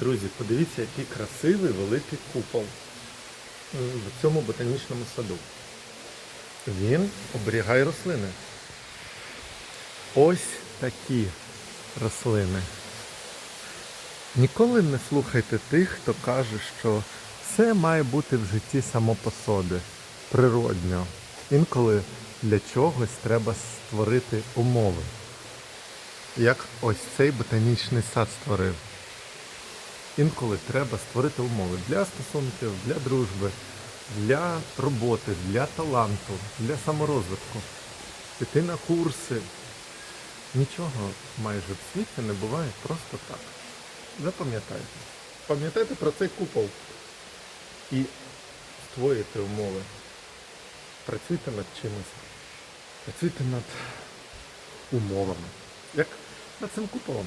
Друзі, подивіться, який красивий великий купол в цьому ботанічному саду. Він оберігає рослини. Ось такі рослини. Ніколи не слухайте тих, хто каже, що все має бути в житті само по собі, природньо. Інколи для чогось треба створити умови. Як ось цей ботанічний сад створив. Інколи треба створити умови для стосунків, для дружби, для роботи, для таланту, для саморозвитку. Піти на курси. Нічого майже в світі не буває просто так. Запам'ятайте. Пам'ятайте про цей купол. І створюйте умови. Працюйте над чимось. Працюйте над умовами. Як над цим куполом.